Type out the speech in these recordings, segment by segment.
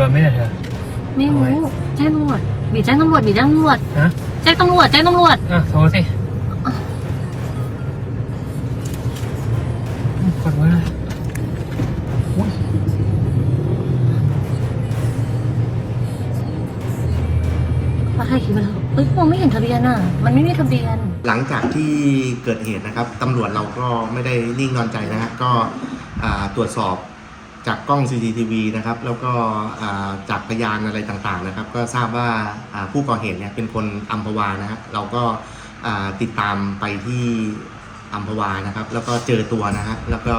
จะโดนไหมเนี่ยเธอ ไม่รู้ทำไมแจ้งตำรวจบีแจ้งตำรวจบีแจ้งตำรวจฮะ แจ้งตำรวจแจ้งตำรวจอะโทรสิกดไว้เลยอุ๊ยว่าใครคิดว่าเราเอ้ยมองไม่เห็นทะเบียนอะ มันไม่มีทะเบียน หลังจากที่เกิดเหตุนะครับตำรวจเราก็ไม่ได้นิ่งนอนใจนะฮะก็อ่าตรวจสอบ จากกล้อง CCTV นะครับ แล้วก็จากพยานอะไรต่างๆนะครับ ก็ทราบว่าผู้ก่อเหตุเนี่ยเป็นคนอัมพวานะฮะเราก็ติดตามไปที่อัมพวานะครับ แล้วก็เจอตัวนะฮะแล้วก็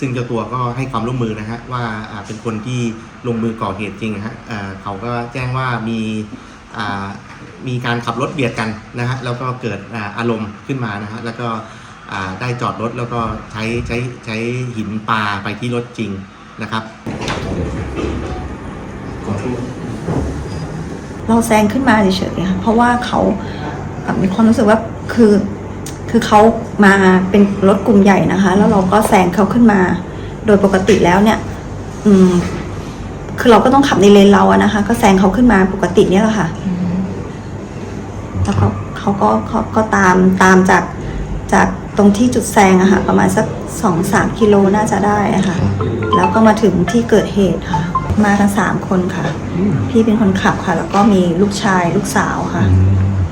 ซึ่งเจ้าตัวก็ให้ความร่วมมือนะฮะว่าอ่าเป็นคนที่ลงมือก่อเหตุจริงนะฮะเขาก็แจ้งว่ามีมีการขับรถเบียดกันนะฮะแล้วก็เกิดอารมณ์ขึ้นมานะฮะแล้วก็ได้จอดรถแล้วก็ใช้ใช้ใช้หินปาไปที่รถจริง นะครับเราแซงขึ้นมาเฉยๆค่ะเพราะว่าเขาแบบมีความรู้สึกว่าคือคือเขามาเป็นรถกลุ่มใหญ่นะคะ แล้วเราก็แซงเขาขึ้นมา โดยปกติแล้วเนี่ย อืม คือเราก็ต้องขับในเลนเราอะนะคะ ก็แซงเขาขึ้นมาปกติเนี่ยแหละค่ะแล้วเขาเขาก็เขาก็ตามตามจากจาก ตรงที่จุดแซงอะค่ะ ประมาณสักสองสามกิโลน่าจะได้อะค่ะ แล้วก็มาถึงที่เกิดเหตุค่ะ มากันสามคนค่ะ พี่เป็นคนขับค่ะ แล้วก็มีลูกชายลูกสาวค่ะ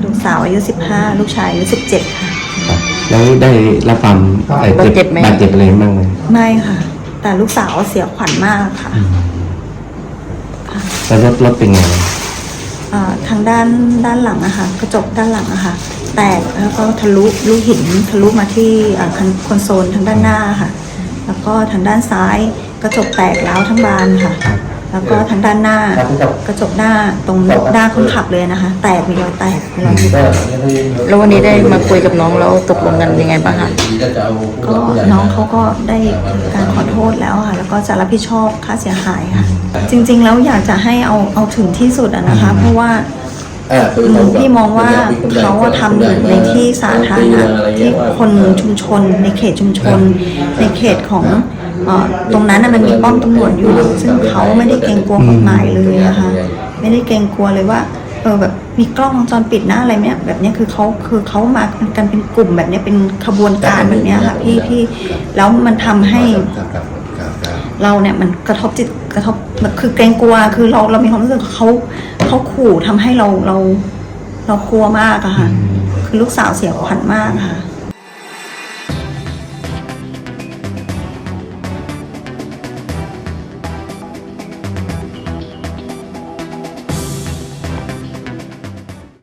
ลูกสาวอายุสิบห้าลูกชายอายุสิบเจ็ดค่ะ แล้วได้รับความเอ่อบาดเจ็บไหม บาดเจ็บอะไรบ้างไหมไม่ค่ะ แต่ลูกสาวเสียขวัญมากค่ะ แล้วรถรถเป็นไงอ่า ทางด้านด้านหลังนะคะกระจกด้านหลังนะคะแตกแล้วก็ทะลุลูกหินทะลุมาที่คอนโซลทางด้านหน้าค่ะ แล้วก็ทางด้านซ้ายกระจกแตกแล้วทั้งบานค่ะ แล้วก็ทางด้านหน้ากระจกหน้าตรงหน้าคนขับเลยนะคะ แตกมีรอยแตกมีรอยยุบแล้ววันนี้ได้มาคุยกับน้องแล้วตกลงกันยังไงบ้างคะก็น้องเขาก็ได้การขอโทษแล้วค่ะ แล้วก็จะรับผิดชอบค่าเสียหายค่ะ จริง ๆ แล้วอยากจะให้เอาเอาถึงที่สุดอะนะคะ เพราะว่าคือพี่มองว่าเขาอะทำอยู่ในที่สาธารณะที่คนชุมชน ในเขตชุมชน ในเขตของเอ่อ ตรงนั้นน่ะมันมีป้อมตำรวจอยู่ ซึ่งเขาไม่ได้เกรงกลัวกฎหมายเลยนะคะไม่ได้เกรงกลัวเลยว่าเออแบบมีกล้องวงจรปิดนะอะไรเนี้ยแบบเนี้ยคือเขาคือเขามากันเป็นกลุ่มแบบเนี้ยเป็นขบวนการแบบเนี้ยค่ะพี่พี่แล้วมันทำให้เราเนี่ยมันกระทบจิตกระทบคือเกรงกลัวคือเราเรามีความรู้สึกเขาเขาขู่ทำให้เราเราเรากลัวมากอะค่ะ คือลูกสาวเสียขวัญมากอะค่ะ